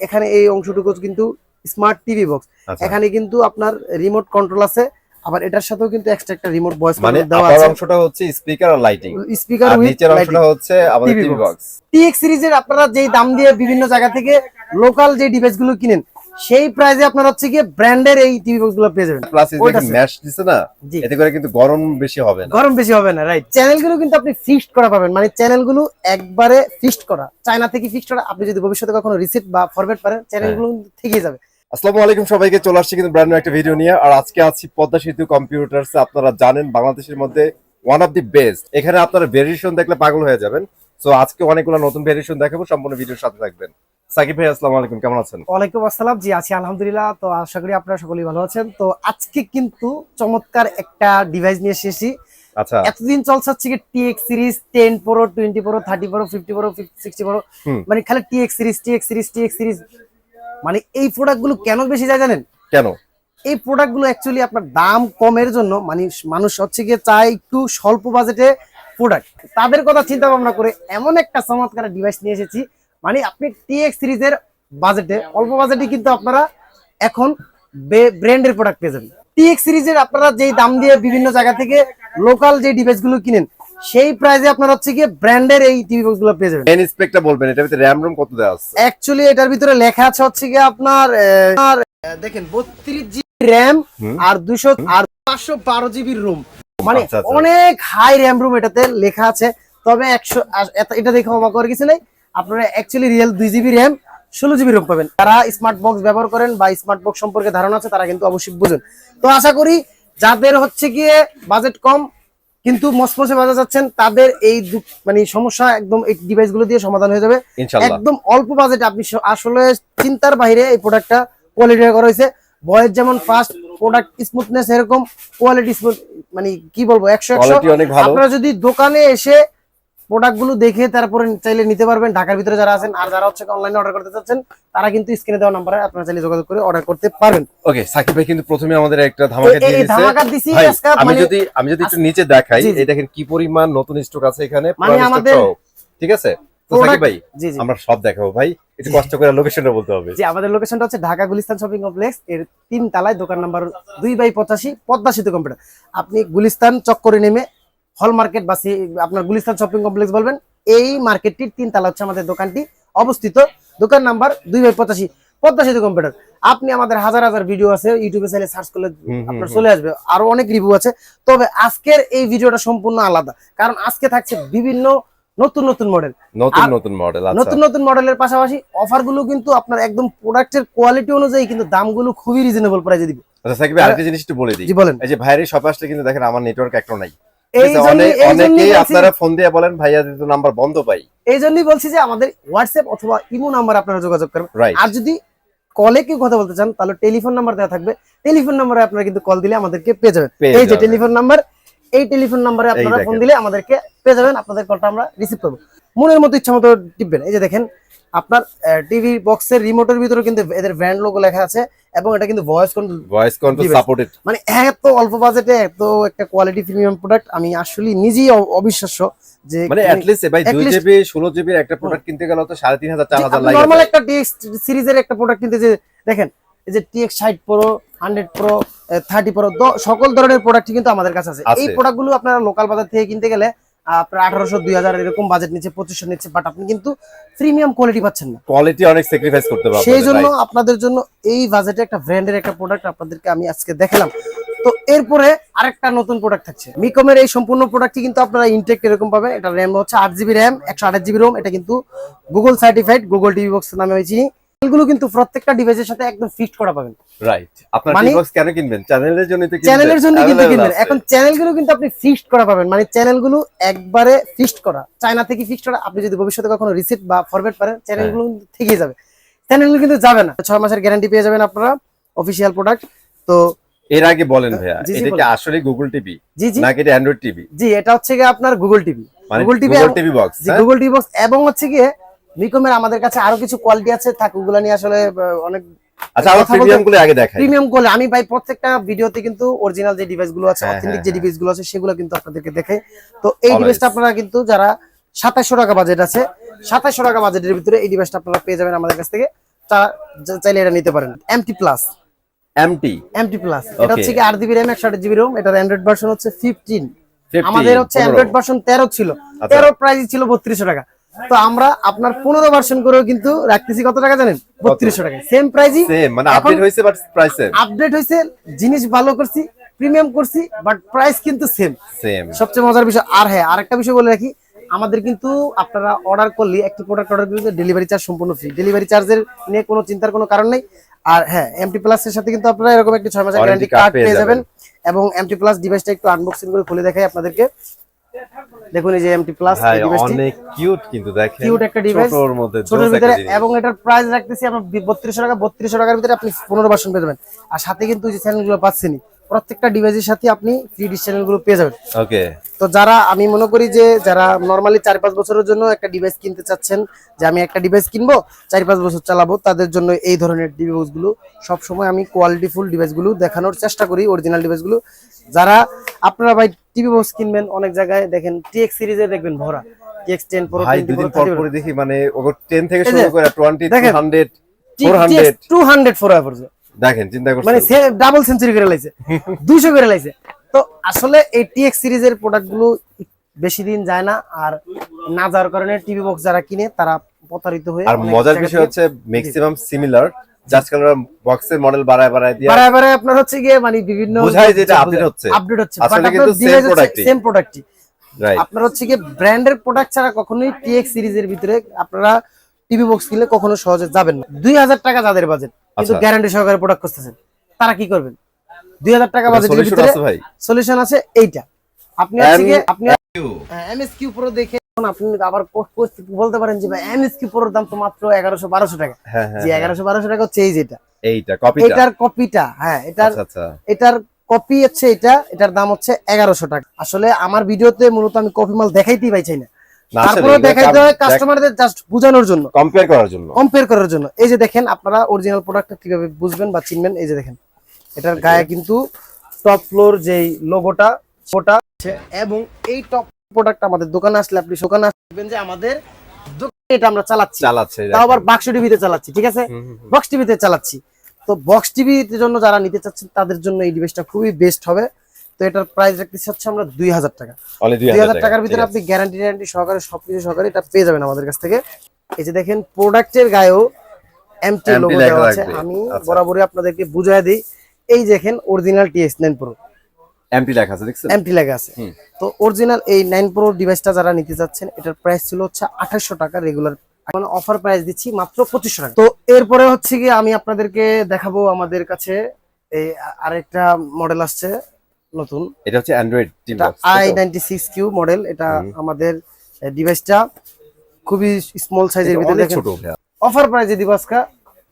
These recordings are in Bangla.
এখানে এই অংশটুকু কিন্তু স্মার্ট টিভি বক্স। এখানে কিন্তু আপনার রিমোট কন্ট্রোল আছে আবার এটার সাথেও কিন্তু এক্সট্রা একটা রিমোট ভয়েস মানে দেওয়া আছে। অংশটা হচ্ছে স্পিকার আর লাইটিং স্পিকার আর উইথ নিচের অংশটা হচ্ছে আমাদের টিভি বক্স টিএক্স সিরিজের আপনারা যেই দাম দিয়ে বিভিন্ন জায়গা থেকে লোকাল যে ডিভাইসগুলো কিনেন সেই প্রাইসে আপনারা হচ্ছে গিয়ে ব্র্যান্ডের এই টিভি বক্সগুলো পেয়ে যাবেন। প্লাস এই যে ম্যাশ দিছে না এতে করে কিন্তু গরম বেশি হবে না। গরম বেশি হবে না রাইট চ্যানেলগুলো কিন্তু আপনি ফিক্সড করা পাবেন। মানে চ্যানেলগুলো একবারে ফিক্সড করা। চায়না থেকে ফিক্সড করা। আপনি যদি ভবিষ্যতে কখনো রিসিট বা ফরম্যাট পারেন চ্যানেলগুলো হ্যাঁ। থেকেই যাবে। আসসালামু আলাইকুম সবাইকে চলে আসছি কিন্তু ব্র্যান্ড একটা ভিডিও নিয়ে। আর আজকে আছি পদ্মা সেতু কম্পিউটার্স আপনারা জানেন বাংলাদেশের মধ্যে ওয়ান অফ দি বেস্ট এখানে আপনারা ভেরিয়েশন দেখলে পাগল হয়ে যাবেন। সো আজকে অনেকগুলো নতুন ভেরিয়েশন দেখাবো। সম্পূর্ণ ভিডিওর সাথে থাকবেন। সাকিব ভাই আসসালামু আলাইকুম কেমন আছেন? ওয়ালাইকুম আসসালাম। জি আছি আলহামদুলিল্লাহ। তো আশা করি আপনারা সকলেই ভালো আছেন। তো আজকে কিন্তু চমৎকার একটা ডিভাইস নিয়ে এসেছি। আচ্ছা। এতদিন চলছে হচ্ছে কি TX series ten pro twenty pro thirty pro fifty pro sixty pro মানে খালি TX series TX series TX series মানে এই প্রোডাক্টগুলো কেন বেশি যায় জানেন? কেন? এই প্রোডাক্টগুলো অ্যাকচুয়ালি আপনার দাম কমের জন্য মানে মানুষ হচ্ছে গিয়ে চায় একটু স্বল্প বাজেটে প্রোডাক্ট তাদের কথা চিন্তা ভাবনা করে এমন একটা চমৎকার ডিভাইস নিয়ে এসেছি। মানে আপনি টিএক্স সিরিজের বাজেটে অল্প বাজেটে কিন্তু আপনারা এখন ব্র্যান্ডের প্রোডাক্ট পেয়ে যাবেন। টিএক্স সিরিজের আপনারা যেই দাম দিয়ে বিভিন্ন জায়গা থেকে লোকাল যে ডিভাইসগুলো কিনেন সেই প্রাইসে আপনারা হচ্ছে গিয়ে ব্র্যান্ডের এই টিভি বক্সগুলো পেয়ে যাবেন। মেন স্পেকটা বলবেন এটার ভিতরে র্যাম রুম কত দেওয়া আছে? অ্যাকচুয়ালি এটার ভিতরে লেখা আছে হচ্ছে কি আপনার দেখেন বত্রিশ জিবি র্যাম আর দুশো আর পাঁচশো বারো জিবির রুম মানে আচ্ছা, আচ্ছা। অনেক হাই র্যাম রুম এটাতে লেখা আছে তবে একশো আর এত- এটা দেখে অবাক করার কিছু নেই। আপনারা অ্যাকচুয়ালি রিয়েল দুই জিবি র্যাম ষোলো জিবি রুম পাবেন। তারা স্মার্ট বক্স ব্যবহার করেন বা স্মার্ট বক্স সম্পর্কে ধারণা আছে তারা কিন্তু অবশ্যই বুঝেন। তো আশা করি যাদের হচ্ছে গিয়ে বাজেট কম কিন্তু মসমসে বাজা যাচ্ছেন তাদের এই মানে সমস্যা একদম এই ডিভাইসগুলো দিয়ে সমাধান হয়ে যাবে। একদম অল্প বাজেটে আপনি আসলে চিন্তার বাইরে এই প্রোডাক্টটা কোয়ালিটি করা হয়েছে। ভয়েস যেমন ফাস্ট প্রোডাক্ট স্মুথনেস এরকম কোয়ালিটি স্মুথ মানে কি বলব একশো একশো। আপনারা যদি দোকানে এসে প্রোডাক্টগুলো দেখে তারপরে চাইলে নিতে পারবেন। ঢাকার ভিতরে যারা আছেন আর যারা হচ্ছে অনলাইনে অর্ডার করতে চাচ্ছেন তারা কিন্তু স্ক্রিনে দেওয়া নাম্বারে আপনারা চাইলে যোগাযোগ করে অর্ডার করতে পারবেন। ওকে সাকিব ভাই কিন্তু প্রথমে আমাদের একটা ধামাকা দিয়ে দিয়েছে। ধামাকা দিছি আমি মানে যদি আমি যদি একটু নিচে দেখাই জি, জি। এই দেখেন কি পরিমাণ নতুন স্টক আছে এখানে মানে আমাদের ঠিক আছে? তো সাকিব ভাই জি জি। আমরা সব দেখাবো ভাই। একটু কষ্ট করে লোকেশনটা বলতে হবে। যে আমাদের লোকেশনটা হচ্ছে ঢাকা গুলিস্তান শপিং কমপ্লেক্স এর তিন তালায় দোকান নাম্বার দুই বাই পঁচাশি পদ্মা সেতু কম্পিউটার আপনি গুলিস্তান চক্করে নেমে হল মার্কেট বা আপনার গুলিস্তান শপিং কমপ্লেক্স বলবেন এই মার্কেটটির তিন তালা হচ্ছে আমাদের দোকানটি। অবস্থিত দোকান নাম্বার দুই বাই পঁচাশি পদ্মা সেতু কম্পিউটার। আপনি আমাদের হাজার হাজার ভিডিও আছে ইউটিউবে চাইলে সার্চ করলে আপনার চলে আসবে। আরও অনেক রিভিউ আছে। তবে আজকের এই ভিডিওটা সম্পূর্ণ আলাদা। কারণ আজকে থাকছে বিভিন্ন নতুন নতুন মডেল নতুন নতুন মডেল আচ্ছা। নতুন নতুন মডেলের পাশাপাশি অফারগুলো কিন্তু আপনার একদম প্রোডাক্টের কোয়ালিটি অনুযায়ী কিন্তু দামগুলো খুবই রিজনেবল প্রাইসে দিব। আচ্ছা সাকিব আরেকটা জিনিস একটু বলে দিই। বলেন। এই যে ভাইয়ের শপে আসলে কিন্তু দেখেন আমার নেটওয়ার্ক একটা নাই। এই ঠিক আছে, জন্যই অনেক- এই জন্যই অনেকেই আপনারা ফোন দিয়ে বলেন ভাইয়া তো নাম্বার বন্ধ পাই। এই জন্যই বলছি যে আমাদের হোয়াটসঅ্যাপ অথবা ইমো নাম্বার আপনারা যোগাযোগ করবেন। আর যদি কলে কেউ কথা বলতে চান তাহলে টেলিফোন নাম্বার দেওয়া থাকবে। টেলিফোন নাম্বারে আপনারা কিন্তু কল দিলে আমাদেরকে পেয়ে যাবেন। এই যে টেলিফোন নাম্বার এই টেলিফোন নাম্বারে আপনারা ফোন দিলে আমাদেরকে পেয়ে যাবেন আপনাদের কলটা আমরা রিসিভ করব। মনের মতো ইচ্ছা মতো টিপবেন। এই যে দেখেন আপনার টিভি বক্সের রিমোটের ভিতরে কিন্তু এদের ব্র্যান্ড লোগো লেখা আছে এবং এটা কিন্তু voice control voice control supported মানে এত অল্প বাজেটে এত একটা কোয়ালিটি প্রিমিয়াম প্রোডাক্ট আমি আসলে নিজেই অবিশ্বাস্য যে মানে মানে অ্যাটলিস্ট ভাই at দুই least- জিবি ষোলো জিবির একটা প্রোডাক্ট কিনতে গেলে তো সাড়ে তিন হাজার চার হাজার লাগে। নর্মাল একটা টিএক্স সিরিজের একটা প্রোডাক্ট কিনতে যে দেখেন এই যে টিএক্স ষাট pro hundred pro thirty pro সকল ধরনের প্রোডাক্ট কিন্তু আমাদের কাছে আছে। এই প্রোডাক্টগুলো আপনারা লোকাল বাজার থেকে কিনতে গেলে আপনার আঠারোশো দুই হাজার এরকম বাজেট পঁচিশশো নিচ্ছে বাট আপনি কিন্তু প্রিমিয়াম কোয়ালিটি পাচ্ছেন না। কোয়ালিটি অনেক স্যাক্রিফাইস করতে পারবে সেই জন্য আপনাদের জন্য এই বাজেটে একটা ব্র্যান্ডের একটা প্রোডাক্ট আপনাদেরকে আমি আজকে দেখালাম। তো এরপরে আরেকটা নতুন প্রোডাক্ট থাকছে। মিকমের এই সম্পূর্ণ প্রোডাক্টটি কিন্তু আপনারা ইনটেক এরকম পাবেন এটা র্যাম হচ্ছে আট জিবি র্যাম একশো আঠাশ জিবি রোম এটা কিন্তু Google certified Google TV box নামে আমি চিনি। এগুলো কিন্তু প্রত্যেকটা ডিভাইসের সাথে একদম ফিট করা পাবেন। রাইট আপনার মানে- টিবক্স কেন কিনবেন? চ্যানেলের জন্য তো কিনবেন। চ্যানেলের জন্য কিন্তু কিনবেন। এখন চ্যানেলগুলো কিন্তু আপনি ফিক্সড করা পাবেন। মানে চ্যানেলগুলো একবারে ফিক্সড করা। চায়না থেকে ফিক্সড করা। আপনি যদি ভবিষ্যতে কখনো রিসিট বা ফরম্যাট পারেন চ্যানেলগুলো হ্যাঁ। কিন্তু থেকেই যাবে। চ্যানেলগুলো কিন্তু যাবে না। ছয় মাসের গ্যারান্টি পেয়ে যাবেন আপনারা অফিসিয়াল প্রোডাক্ট তো এর আগে বলেন ভাইয়া এটা কি আসলে গুগল টিভি নাকি এটা অ্যান্ড্রয়েড টিভি জি এটা হচ্ছে গিয়ে আপনার গুগল টিভি মানে Google TV Google TV box Google TV box এবং হচ্ছে গিয়ে মিকমের আমাদের কাছে আরও কিছু কোয়ালিটি আছে থাক ওগুলো নিয়ে আসলে অনেক আচ্ছা আমার প্রিমিয়ামগুলো আগে দেখাই। প্রিমিয়াম কোয়ালি আমি ভাই প্রত্যেকটা ভিডিওতে কিন্তু অরিজিনাল যে ডিভাইসগুলো আছে হ্যাঁ, অথেন্টিক হ্যাঁ, যে হ্যাঁ। ডিভাইসগুলো আছে সেগুলো কিন্তু আপনাদেরকে দেখাই। তো এই. ডিভাইসটা আপনারা কিন্তু যারা টাকা বাজেট আছে টাকা বাজেটের ভিতরে এই ডিভাইসটা আপনারা পেয়ে যাবেন আমাদের কাছ থেকে। চা- চাইলে এটা নিতে পারেন। MT plus MT MT plus এটা হচ্ছে কি জিবি র্যাম জিবি রোম এটার অ্যান্ড্রয়েড ভার্সন হচ্ছে ফিফটিন আমাদের হচ্ছে অ্যান্ড্রয়েড ভার্সন তেরো ছিল। আচ্ছা। তেরো প্রাইস ছিল বত্রিশশো টাকা। তো আমরা আপনার পনেরো ভার্সন করেও কিন্তু রাখতেছি। কত টাকা জানেন? বত্রিশশো টাকা। সেম প্রাইসই মানে আপডেট হয়েছে বাট প্রাইস আপডেট হয়েছে জিনিস ভালো করছি প্রিমিয়াম করছি বাট প্রাইস কিন্তু সেম সেম সবচেয়ে মজার বিষয় আর হ্যাঁ আরেকটা বিষয় বলে রাখি আমাদের কিন্তু আপনারা অর্ডার করলে একটি প্রোডাক্ট অর্ডার করলে ডেলিভারি চার্জ সম্পূর্ণ ফ্রি ডেলিভারি চার্জের নিয়ে কোনো চিন্তার কোনো কারণ নেই। আর হ্যাঁ এমটি প্লাস এর সাথে কিন্তু আপনারা এরকম একটি ছয় মাসের গ্যারান্টি কার্ড পেয়ে যাবেন। এবং এমটি প্লাস ডিভাইসটা একটু আনবক্সিং করে খুলে দেখাই আপনাদেরকে। দেখুন এই যে এমটি প্লাস এই ডিভাইসটি অনেক কিউট কিন্তু দেখেন। কিউট একটা ডিভাইস ছোটর মধ্যে ছোটর ভিতরে এবং এটার প্রাইস রাখতেছি আমরা বত্রিশশো টাকা বত্রিশশো টাকার ভিতরে আপনি পনেরো পার্সেন্ট পেয়ে যাবেন। আর সাথে কিন্তু এই যে চ্যানেলগুলো পাচ্ছেনই। প্রত্যেকটা ডিভাইসের সাথে আপনি ফ্রি ডিশ চ্যানেলগুলো পেয়ে যাবেন। ওকে তো যারা আমি মনে করি যে যারা নর্মালি চার পাঁচ বছরের জন্য একটা ডিভাইস কিনতে চাচ্ছেন যে আমি একটা ডিভাইস কিনবো চার পাঁচ বছর চালাবো তাদের জন্য এই ধরনের ডিভাইসগুলো সবসময় আমি কোয়ালিটিফুল ডিভাইসগুলো দেখানোর চেষ্টা করি অরিজিনাল ডিভাইসগুলো। যারা আপনারা ভাই টিভি বক্স কিনবেন অনেক জায়গায় দেখেন টিএক্স সিরিজে দেখবেন ভরা। টিএক্স টেন প্রো ভাই দুদিন প্রো পর দেখি মানে 10 থেকে শুরু করে 20 দেখেন। 200 400 টু হান্ড্রেড ফোর দেখেন চিন্তা করছেন। মানে সে ডাবল সেঞ্চুরি করে লাইছে। দুইশো করে লাইছে। তো আসলে এই টিএক্স সিরিজের প্রোডাক্টগুলো বেশি দিন যায় না আর না যাওয়ার কারণে টিভি বক্স যারা কিনে তারা প্রতারিত হয়ে আর মজার বিষয় হচ্ছে ম্যাক্সিমাম সিমিলার বক্সের মডেল বাড়ায় বাড়ায় দিয়ে বারে বারে আপনার হচ্ছে গিয়ে মানে বিভিন্ন বোঝায় যে এটা update হচ্ছে। আপডেট হচ্ছে। আসলে কিন্তু same product ই। সেম প্রোডাক্টই রাইট আপনার হচ্ছে গিয়ে ব্র্যান্ডের প্রোডাক্ট ছাড়া কখনোই টিএক্স সিরিজের ভিতরে আপনারা টিভি বক্স কিনলে কখনো সহজে যাবেন না। দুই হাজার টাকা যাদের বাজেট কিন্তু আচ্ছা। গ্যারান্টি সহকারে প্রোডাক্ট করতেছেন তারা কি করবেন? দুই হাজার টাকা বাজেটের ভিতরে সলিউশন আছে এইটা। আপনি গিয়ে আপনি এমএসকিউ প্রো দেখে আপনি আবার কো- কো- বলতে পারেন যে ভাই এমএসকিউ প্রোর দাম তো মাত্র এগারোশো বারোশো টাকা। যে এগারোশো বারোশো টাকা হচ্ছে এই যেটা। এইটা কপিটা এটার কপিটা হ্যাঁ এটার এটার কপি হচ্ছে এটা এটার দাম হচ্ছে এগারোশো টাকা। আসলে আমার ভিডিওতে মূলত আমি কপি মাল দেখাইতেই পাইছি না। তারপরে দেখাইতে হয় কাস্টমারদের জাস্ট বোঝানোর জন্য। কম্পেয়ার করার জন্য। কম্পেয়ার করার জন্য। এই যে দেখেন আপনারা অরিজিনাল প্রোডাক্টটা কীভাবে বুঝবেন বা চিনবেন এই যে দেখেন। এটার গায়ে কিন্তু টপ ফ্লোর যেই লোগোটা ওটা এবং এই টপ প্রোডাক্ট আমাদের দোকানে আসলে আপনি দোকানে আসবেন যে আমাদের দোকানে এটা আমরা চালাচ্ছি। চালাচ্ছে তাও আবার বাক্স টিভিতে চালাচ্ছি ঠিক আছে। বক্স টিভিতে চালাচ্ছি। তো বক্স টিভির জন্য যারা নিতে চাচ্ছেন তাদের জন্য এই ডিভাইসটা খুবই বেস্ট হবে। তো এটার প্রাইস রাখতেছি হচ্ছে আমরা দুই হাজার টাকা। দুই হাজার টাকার ভিতরে আপনি গ্যারান্টি গ্যারান্টি সহকারে সবকিছু সহকারে এটা পেয়ে যাবেন আমাদের কাছ থেকে। এই যে দেখেন প্রোডাক্টের গায়েও এমটি লোগো দেওয়া আছে। আমি আচ্ছা। বরাবরই আপনাদেরকে বুঝাই দিই। এই দেখেন original TS nine pro MT লেখা আছে দেখছেন? এমটি লেখা আছে। তো অরিজিনাল এই নাইন প্রো ডিভাইসটা যারা নিতে চাচ্ছেন এটার প্রাইস ছিল হচ্ছে আঠাশশো টাকা রেগুলার মানে অফার প্রাইস দিচ্ছি মাত্র পঁচিশশো টাকা। তো এরপরে হচ্ছে কি আমি আপনাদেরকে দেখাবো আমাদের কাছে এই আরেকটা মডেল আসছে নতুন। এটা হচ্ছে Android I ninety six Q model এটা আমাদের ডিভাইসটা খুবই স্মল সাইজের ভিতরে ছোট। অফার প্রাইসে দিব আজকে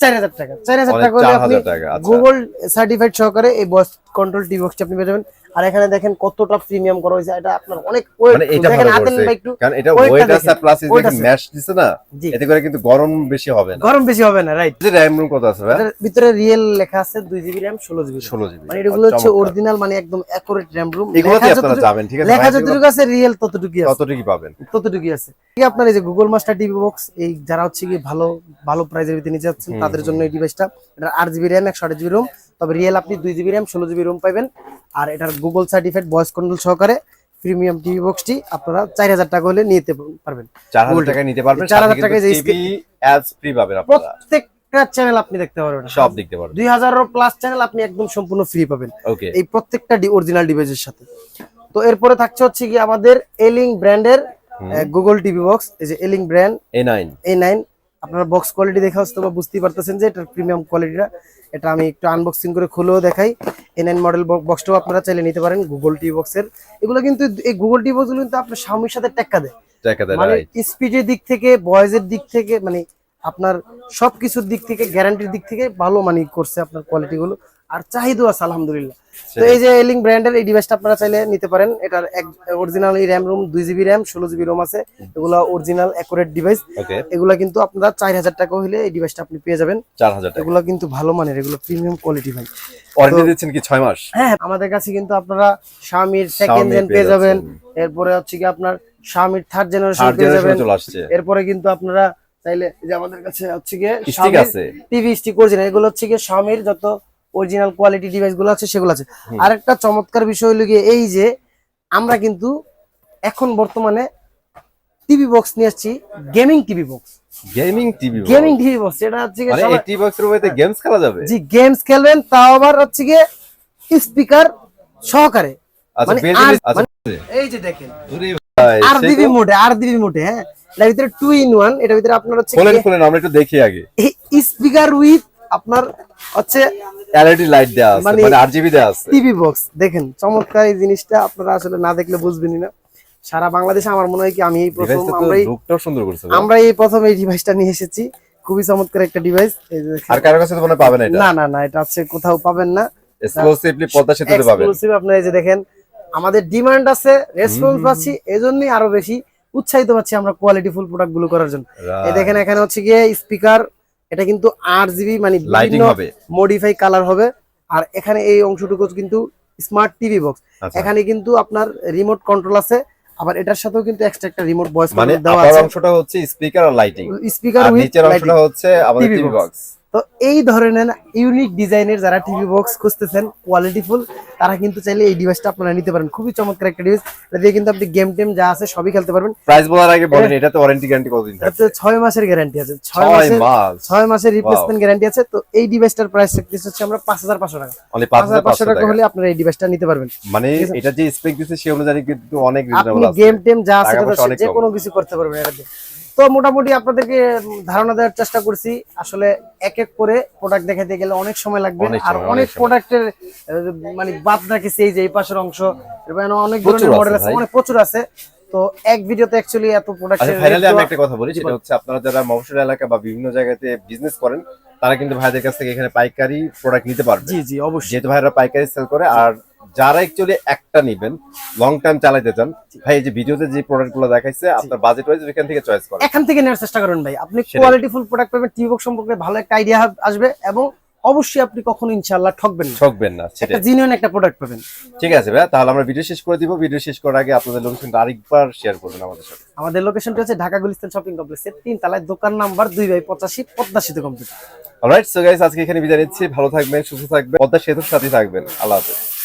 চার হাজার টাকা। চার হাজার টাকা হলে আপনি 4000 টাকা, আচ্ছা। গুগল সার্টিফাইড সহকারে এই বস কন্ট্রোল টি বক্সটি আপনি পেয়ে যাবেন। আর এখানে দেখেন কতটা প্রিমিয়াম করা হয়েছে এটা আপনার অনেক মানে দেখেন হাতেন একটু কারণ এটা ওয়েট আছে প্লাস weight আছে। ম্যাশ দিছে না এতে করে কিন্তু গরম বেশি হবে না। গরম বেশি হবে না রাইট যে র‍্যাম রুম কত আছে ভাই? ভিতরে রিয়েল লেখা আছে দুই জিবি র্যাম ষোলো জিবি 16 জিবি মানে এগুলো হচ্ছে অরিজিনাল মানে একদম অ্যাকুরেট র্যাম রুম এগুলোতে আপনারা যাবেন ঠিক আছে লেখা এগুলো যতটুকু আছে রিয়েল ততটুকুই আছে। ততটুকুই পাবেন। ততটুকুই আছে। এই আপনার এই যে গুগল মাস্টার টিভি বক্স এই যারা হচ্ছে কি ভালো ভালো প্রাইজের ভিতরে নিতে যাচ্ছেন তাদের জন্য এই ডিভাইসটা এটা আট জিবি র্যাম একশো আট জিবি রোম তবে রিয়েল আপনি দুই জিবি র্যাম ষোলো জিবি রুম পাবেন আর এটার গুগল সার্টিফাইড ভয়েস কন্ট্রোল সহকারে প্রিমিয়াম টিভি বক্সটি আপনারা চার হাজার টাকা হলে নিতে পারবেন। 4000 Gold. টাকায় নিতে পারবেন 4000 4000 টাকায় টাকায় যে ফ্রি পাবেন আপনারা। প্রত্যেকটা চ্যানেল আপনি দেখতে পারবেন। সব দেখতে পারবেন। প্লাস চ্যানেল আপনি একদম সম্পূর্ণ ফ্রি পাবেন। ওকে এই প্রত্যেকটা অরিজিনাল ডিভাইসের সাথে। তো এরপরে থাকছে হচ্ছে কি আমাদের এলিং ব্র্যান্ডের গুগল টিভি বক্স এই যে এলিং ব্র্যান্ড A9 এ নাইন আপনারা বক্স কোয়ালিটি দেখে আসতে বা বুঝতেই পারতেছেন যে এটার প্রিমিয়াম কোয়ালিটিটা এটা আমি একটু আনবক্সিং করে খুলেও দেখাই। এন নাইন মডেল বক্সটাও আপনারা চাইলে নিতে পারেন গুগল টি বক্সের এগুলো কিন্তু এই গুগল টি বক্সগুলো কিন্তু আপনার স্বামীর সাথে টেক্কা দেয়। মানে স্পিডের দিক থেকে বয়েজের দিক থেকে মানে আপনার সবকিছুর দিক থেকে গ্যারান্টির দিক থেকে ভালো মানে করছে আপনার কোয়ালিটি গুলো আর চাহিদাও আছে আলহামদুলিল্লাহ। তো এই যে এলিং ব্র্যান্ডের এই ডিভাইসটা আপনারা চাইলে নিতে পারেন। এটার অরিজিনাল র্যাম রুম দুই জিবি র্যাম ষোলো জিবি রোম আছে। এগুলো অরিজিনাল অ্যাকুরেট ডিভাইস এগুলা কিন্তু আপনারা চার হাজার টাকা হলে এই ডিভাইসটা আপনি পেয়ে যাবেন। 4000 টাকা। এগুলো কিন্তু ভালো মানের এগুলো প্রিমিয়াম কোয়ালিটি ভাই। ওয়ারেন্টি দিচ্ছেন কি 6 মাস? হ্যাঁ আমাদের কাছে কিন্তু আপনারা স্বামীর সেকেন্ড জেন পেয়ে যাবেন। এরপরে হচ্ছে কি আপনার স্বামীর থার্ড জেনারেশন পেয়ে যাবেন। এরপরে কিন্তু আপনারা চাইলে যে আমাদের কাছে হচ্ছে গিয়ে স্টিক আছে। টিভি স্টিক অরিজিনাল এগুলো হচ্ছে গিয়ে Xiaomi-র যত অরিজিনাল কোয়ালিটি ডিভাইসগুলো আছে সেগুলো আছে। আরেকটা চমৎকার বিষয় হলো গিয়ে এই যে আমরা কিন্তু এখন বর্তমানে টিভি বক্স নিয়ে আসছি gaming TV box gaming TV gaming TV box এটা হচ্ছে মানে এই টিভি বক্সের মধ্যে গেমস খেলা যাবে? জি গেমস খেলবেন তাও আবার হচ্ছে গিয়ে স্পিকার সহকারে। আচ্ছা মানে আচ্ছা এই যে দেখেন আর দিবি মোডে আর দিবি মোডে হ্যাঁ। এটার ভিতরে টু ইন ওয়ান এটার ভিতরে আপনার হচ্ছে খোলেন খোলেন আমরা একটু দেখি আগে। স্পিকার উইথ আপনার হচ্ছে এলইডি লাইট দেওয়া আছে মানে- মানে আরজিবি দেওয়া আছে। টিভি বক্স দেখেন চমৎকার এই জিনিসটা আপনারা আসলে না দেখলে বুঝবেনই না। সারা বাংলাদেশে আমার মনে হয় কি আমি এই প্রথম লুকটাও সুন্দর করছে আমরা এই প্রথম এই ডিভাইসটা নিয়ে এসেছি। খুবই চমৎকার একটা ডিভাইস এই যে দেখেন। আর কারও কাছে তো মনে পাবেন এটা। না না না এটা হচ্ছে কোথাও পাবেন না। এক্সক্লুসিভলি পদ্মা সেতুতে পাবেন। এক্সক্লুসিভ আপনারা এই যে দেখেন আমাদের ডিমান্ড আছে রেসপন্স পাচ্ছি এজন্যই আরও বেশি উৎসাহিত পাচ্ছি আমরা কোয়ালিটি ফুল প্রোডাক্টগুলো করার জন্য। এই দেখেন এখানে হচ্ছে গিয়ে স্পিকার এটা কিন্তু আট জিবি মানে মডিফাই কালার হবে। আর এখানে এই অংশটুকু কিন্তু স্মার্ট টিভি বক্স এখানে কিন্তু আপনার রিমোট কন্ট্রোল আছে আবার এটার সাথেও কিন্তু এক্সট্রা একটা রিমোট ভয়েস কন্ট্রোল দেওয়া আছে। অংশটা হচ্ছে স্পিকার আর লাইটিং স্পিকার আর উইথ নিচের অংশটা হচ্ছে আমাদের টিভি বক্স তো এই ধরনের ইউনিক ডিজাইনের যারা টিভি বক্স খুঁজতেছেন কোয়ালিটি ফুল তারা কিন্তু চাইলে এই ডিভাইসটা আপনারা নিতে পারেন। খুবই চমৎকার একটা ডিভাইস এটা দিয়ে কিন্তু আপনি গেম টেম যা আছে সবই খেলতে পারবেন। প্রাইস বলার আগে বলেন এটাতে ওয়ারেন্টি গ্যারান্টি কতদিন থাকবে এটাতে ছয় মাসের গ্যারান্টি আছে। ছয় ছয় মাসের মাস? ছয় মাসের রিপ্লেসমেন্ট গ্যারান্টি আছে। তো এই ডিভাইসটার প্রাইস থাকতেছে হচ্ছে আমরা পাঁচ হাজার পাঁচশো টাকা। হাজার পাঁচশো টাকা টাকা। হলে আপনারা এই ডিভাইসটা নিতে পারবেন। মানে এটা যে স্পেক দিচ্ছে সেই অনুযায়ী কিন্তু অনেক রিজনেবল আছে। আপনি গেম টেম যা আছে সেটা যে কোনো কিছু করতে পারবেন এটা দিয়ে। তো মোটামুটি আপনাদেরকে ধারণা দেওয়ার চেষ্টা করছি। আসলে এক এক করে প্রোডাক্ট দেখাতে গেলে অনেক সময় লাগবে। আর অনেক প্রোডাক্টের মানে বাদ রাখেছি এই যে এই পাশের অংশ। অনেক ধরনের মডেল আছে অনেক প্রচুর আছে। তো এক ভিডিওতে অ্যাকচুয়ালি এত আচ্ছা ফাইনালি আমি একটা কথা বলি সেটা হচ্ছে আপনারা যারা মফস্বল এলাকা বা বিভিন্ন জায়গাতে বিজনেস করেন তারা কিন্তু ভাইদের কাছ থেকে এখানে পাইকারি প্রোডাক্ট নিতে পারবে। জি জি অবশ্যই। যেহেতু ভাইরা পাইকারি সেল করে আর যারা অ্যাকচুয়ালি একটা নিবেন লং টাইম চালাইতে চান ভাই এই যে ভিডিওতে যে প্রোডাক্টগুলো দেখাইছে আপনার বাজেট ওয়াইজ ওইখান থেকে চয়েস করেন। এখান থেকে নেওয়ার চেষ্টা করেন ভাই। আপনি কোয়ালিটি ফুল প্রোডাক্ট পাবেন টিভি বক্স সম্পর্কে ভালো একটা আইডিয়া আসবে এবং অবশ্যই আপনি কখনো ইনশাআল্লাহ ঠকবেন না। ঠকবেন না সেটাই। জিনিয়ন একটা প্রোডাক্ট পাবেন। ঠিক আছে ভাই তাহলে আমরা ভিডিও শেষ করে দিব। ভিডিও শেষ করার আগে আপনাদের লোকেশনটা আরেকবার শেয়ার করবেন আমাদের সাথে। আমাদের লোকেশনটা হচ্ছে ঢাকা গুলিস্তান শপিং কমপ্লেক্সের তিন তলায় দোকান নাম্বার দুই বাই পঁচাশি পদ্মা সেতু কমপ্লিট অলরাইট সো গাইস আজকে এখানে বিদায় নিচ্ছি। ভালো থাকবেন সুস্থ থাকবেন পদ্মা সেতুর সাথে থাকবেন। আল্লাহ হাফেজ।